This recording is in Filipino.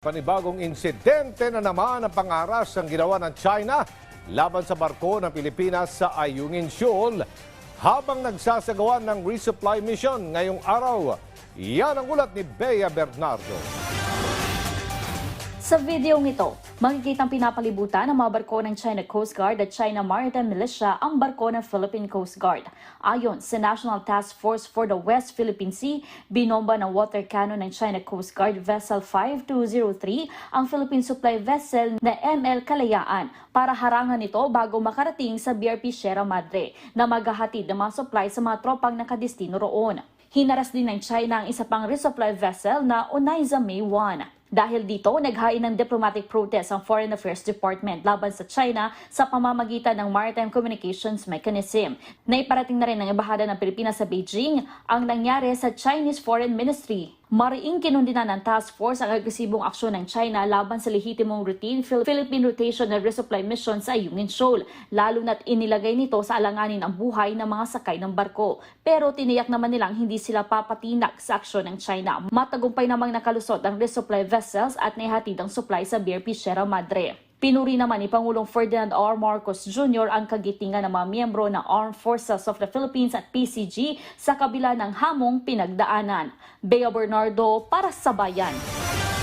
Panibagong insidente na naman ang pangaras ang ginawa ng China laban sa barko ng Pilipinas sa Ayungin Shoal habang nagsasagawa ng resupply mission ngayong araw. Yan ang ulat ni Bea Bernardo. Sa videong ito, makikitang pinapalibutan ng mga barko ng China Coast Guard at China Maritime Militia ang barko ng Philippine Coast Guard. Ayon sa National Task Force for the West Philippine Sea, binomba ng water cannon ng China Coast Guard Vessel 5203 ang Philippine Supply Vessel na ML Kalayaan para harangan ito bago makarating sa BRP Sierra Madre na maghahatid ng mga supply sa mga tropang nakadestino roon. Hinaras din ng China ang isa pang resupply vessel na Onaiza May 1. Dahil dito, naghain ng diplomatic protest ang Foreign Affairs Department laban sa China sa pamamagitan ng Maritime Communications Mechanism. Naiparating na rin ng Embahada ng Pilipinas sa Beijing ang nangyari sa Chinese Foreign Ministry. Mariing kinundina ng task force ang agresibong aksyon ng China laban sa lehitimong routine Phil- Philippine Rotation and Resupply Mission sa Ayungin Shoal, lalo na't inilagay nito sa alanganin ang buhay ng mga sakay ng barko. Pero tiniyak naman nilang hindi sila papatinak sa aksyon ng China. Matagumpay namang nakalusot ang resupply vessels at naihatid ang supply sa BRP Sierra Madre. Pinuri naman ni Pangulong Ferdinand R. Marcos Jr. ang kagitingan ng mga miyembro ng Armed Forces of the Philippines at PCG sa kabila ng hamong pinagdaanan. Bea Bernardo para sa Bayan.